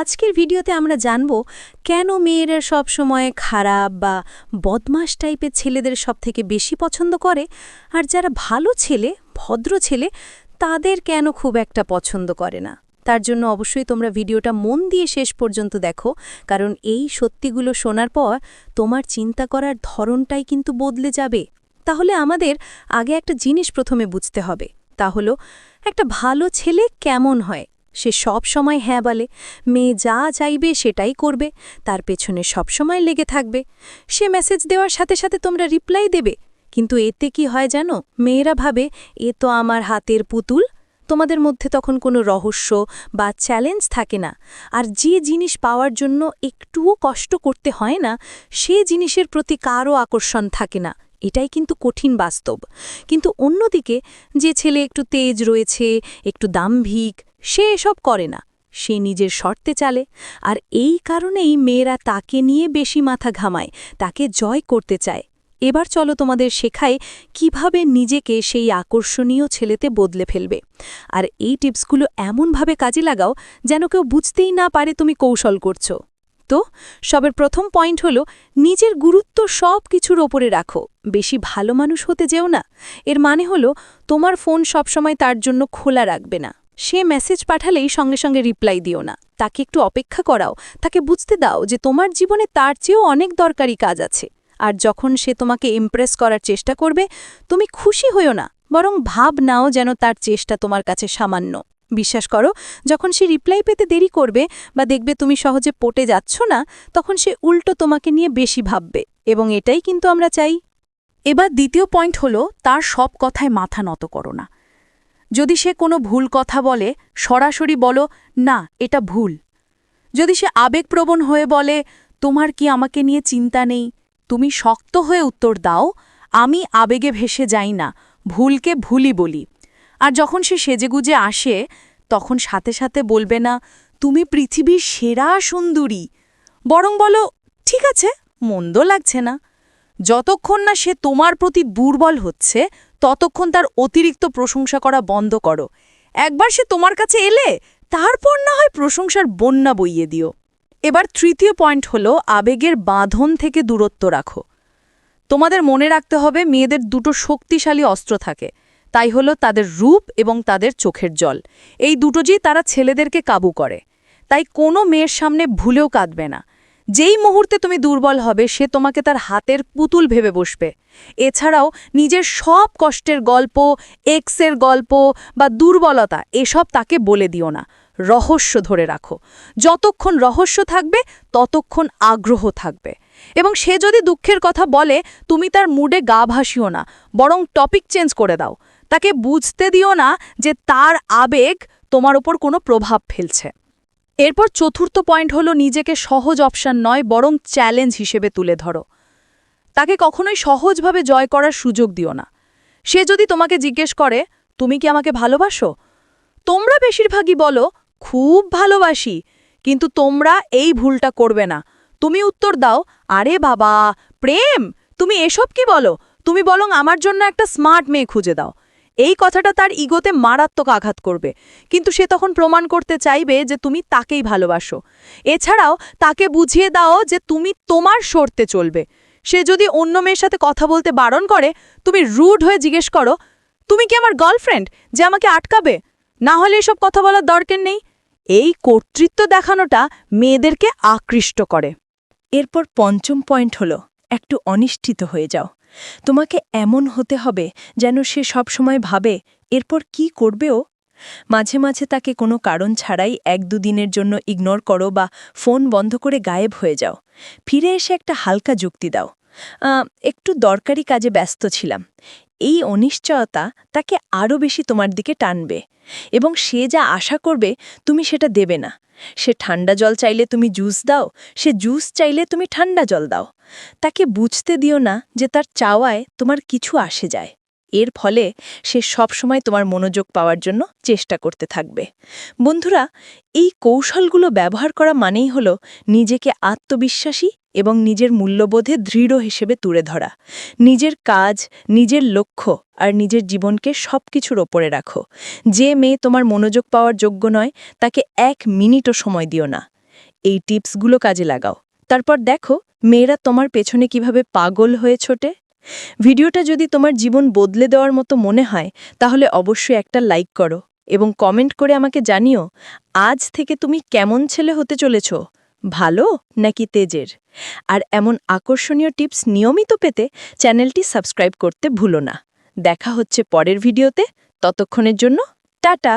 আজকের ভিডিওতে আমরা জানব কেন মেয়েরা সব সময় খারাপ বা বদমাস টাইপের ছেলেদের সবথেকে বেশি পছন্দ করে? আর যারা ভালো ছেলে, ভদ্র ছেলে, তাদের কেন খুব একটা পছন্দ করে না? তার জন্য অবশ্যই তোমরা ভিডিওটা মন দিয়ে শেষ পর্যন্ত দেখো, কারণ এই সত্যিগুলো শোনার পর তোমার চিন্তা করার ধরনটাই কিন্তু বদলে যাবে। তাহলে আমাদের আগে একটা জিনিস প্রথমে বুঝতে হবে, তা হলো একটা ভালো ছেলে কেমন হয়? সে সব সময় হ্যাঁ বলে। মেয়ে যা চাইবে সেটাই করবে, তার পেছনে সব সময় লেগে থাকবে। সে মেসেজ দেওয়ার সাথে সাথে তোমরা রিপ্লাই দেবে। কিন্তু এতে কি হয় জানো? মেয়েরা ভাবে, এ তো আমার হাতের পুতুল। তোমাদের মধ্যে তখন কোনো রহস্য বা চ্যালেঞ্জ থাকে না। আর যে জিনিস পাওয়ার জন্য একটুও কষ্ট করতে হয় না, সে জিনিসের প্রতি কারও আকর্ষণ থাকে না। এটাই কিন্তু কঠিন বাস্তব। কিন্তু অন্যদিকে, যে ছেলে একটু তেজ রয়েছে, একটু দাম্ভিক সে এসব করে না। সে নিজের শর্তে চালে, আর এই কারণেই মেয়েরা তাকে নিয়ে বেশি মাথা ঘামায়, তাকে জয় করতে চায়। এবার চলো তোমাদের শেখায় কীভাবে নিজেকে সেই আকর্ষণীয় ছেলেতে বদলে ফেলবে। আর এই টিপসগুলো এমনভাবে কাজে লাগাও যেন কেউ বুঝতেই না পারে তুমি কৌশল করছ। তো, সবের প্রথম পয়েন্ট হলো, নিজের গুরুত্ব সব কিছুর ওপরে রাখো। বেশি ভালো মানুষ হতে যেও না। এর মানে হলো, তোমার ফোন সবসময় তার জন্য খোলা রাখবে না। সে মেসেজ পাঠালেই সঙ্গে সঙ্গে রিপ্লাই দিও না। তাকে একটু অপেক্ষা করাও, তাকে বুঝতে দাও যে তোমার জীবনে তার চেয়েও অনেক দরকারি কাজ আছে। আর যখন সে তোমাকে ইমপ্রেস করার চেষ্টা করবে, তুমি খুশি হইও না, বরং ভাব নাও যেন তার চেষ্টা তোমার কাছে সামান্য। বিশ্বাস করো, যখন সে রিপ্লাই পেতে দেরি করবে বা দেখবে তুমি সহজে পটে যাচ্ছ না, তখন সে উল্টো তোমাকে নিয়ে বেশি ভাববে, এবং এটাই কিন্তু আমরা চাই। এবার দ্বিতীয় পয়েন্ট হলো, তার সব কথায় মাথা নত করো না। যদি সে কোনো ভুল কথা বলে, সরাসরি বলো, না, এটা ভুল যদি সে আবেগপ্রবণ হয়ে বলে, তোমার কি আমাকে নিয়ে চিন্তা নেই? তুমি শক্ত হয়ে উত্তর দাও, আমি আবেগে ভেসে যাই না, ভুলকে ভুলই বলি আর যখন সে সেজেগুজে আসে, তখন সাথে সাথে বলবে না, তুমি পৃথিবীর সেরা সুন্দরী বরং বলো, ঠিক আছে, মন্দ লাগছে না। যতক্ষণ না সে তোমার প্রতি দুর্বল হচ্ছে ততক্ষণ তার অতিরিক্ত প্রশংসা করা বন্ধ করো। একবার সে তোমার কাছে এলে, তারপর না হয় প্রশংসার বন্যা বইয়ে দিও। এবার তৃতীয় পয়েন্ট হলো আবেগের বাঁধন থেকে দূরত্ব রাখো। তোমাদের মনে রাখতে হবে মেয়েদের দুটো শক্তিশালী অস্ত্র থাকে। তাই হলো তাদের রূপ এবং তাদের চোখের জল। এই দুটো যেই তারা ছেলেদেরকে কাবু করে। তাই কোনো মেয়ের সামনে ভুলেও কাঁদবে না। যেই মুহূর্তে তুমি দুর্বল হবে, সে তোমাকে তার হাতের পুতুল ভেবে বসবে। এছাড়াও নিজের সব কষ্টের গল্প, এক্সের গল্প বা দুর্বলতা, এসব তাকে বলে দিও না। রহস্য ধরে রাখো। যতক্ষণ রহস্য থাকবে, ততক্ষণ আগ্রহ থাকবে। এবং সে যদি দুঃখের কথা বলে, তুমি তার মুডে গা ভাসিও না, বরং টপিক চেঞ্জ করে দাও। তাকে বুঝতে দিও না যে তার আবেগ তোমার ওপর কোনো প্রভাব ফেলছে। এরপর চতুর্থ পয়েন্ট হলো নিজেকে সহজ অপশান নয়, বরং চ্যালেঞ্জ হিসেবে তুলে ধরো। তাকে কখনোই সহজভাবে জয় করার সুযোগ দিও না। সে যদি তোমাকে জিজ্ঞেস করে, তুমি কি আমাকে ভালোবাসো? তোমরা বেশিরভাগই বলো, খুব ভালোবাসি, কিন্তু তোমরা এই ভুলটা করবে না। তুমি উত্তর দাও, আরে বাবা, প্রেম! তুমি এসব কি বলো? তুমি বলং আমার জন্য একটা স্মার্ট মেয়ে খুঁজে দাও। এই কথাটা তার ইগোতে মারাত্মক আঘাত করবে। কিন্তু সে তখন প্রমাণ করতে চাইবে যে তুমি তাকেই ভালোবাসো। এছাড়াও তাকে বুঝিয়ে দাও যে তুমি তোমার সরতে চলবে। সে যদি অন্য মেয়ের সাথে কথা বলতে বারণ করে, তুমি রুড হয়ে জিজ্ঞেস করো, তুমি কি আমার গার্লফ্রেন্ড যে আমাকে আটকাবে? না হলে এসব কথা বলার দরকার নেই? এই কর্তৃত্ব দেখানোটা মেয়েদেরকে আকৃষ্ট করে। এরপর পঞ্চম পয়েন্ট হলো, একটু অনিষ্ঠিত হয়ে যাও। তোমাকে এমন হতে হবে যেন সে সবসময় ভাবে, এরপর কি করবেও? মাঝে মাঝে তাকে কোনো কারণ ছাড়াই এক দুদিনের জন্য ইগনোর করো বা ফোন বন্ধ করে গায়েব হয়ে যাও। ফিরে এসে একটা হালকা যুক্তি দাও। একটু দরকারি কাজে ব্যস্ত ছিলাম। এই অনিশ্চয়তা তাকে আরও বেশি তোমার দিকে টানবে এবং সে যা আশা করবে তুমি সেটা দেবে না। সে ঠান্ডা জল চাইলে তুমি জুস দাও, সে জুস চাইলে তুমি ঠান্ডা জল দাও। তাকে বুঝতে দিও না যে তার চাওয়ায় তোমার কিছু আসে যায়। এর ফলে সে সবসময় তোমার মনোযোগ পাওয়ার জন্য চেষ্টা করতে থাকবে। বন্ধুরা, এই কৌশলগুলো ব্যবহার করা মানেই হল নিজেকে আত্মবিশ্বাসী এবং নিজের মূল্যবোধে দৃঢ় হিসেবে তুলে ধরা। নিজের কাজ, নিজের লক্ষ্য আর নিজের জীবনকে সব কিছুর ওপরে রাখো। যে মেয়ে তোমার মনোযোগ পাওয়ার যোগ্য নয়, তাকে এক মিনিটও সময় দিও না। এই টিপসগুলো কাজে লাগাও। তারপর দেখো, মেয়েরা তোমার পেছনে কীভাবে পাগল হয়ে ছোটে। ভিডিওটা যদি তোমার জীবন বদলে দেওয়ার মতো মনে হয়, তাহলে অবশ্যই একটা লাইক করো এবং কমেন্ট করে আমাকে জানিও, আজ থেকে তুমি কেমন ছেলে হতে চলেছ, ভালো নাকি তেজের? আর এমন আকর্ষণীয় টিপস নিয়মিত পেতে চ্যানেলটি সাবস্ক্রাইব করতে ভুলো না। দেখা হচ্ছে পরের ভিডিওতে, ততক্ষণের জন্য টাটা!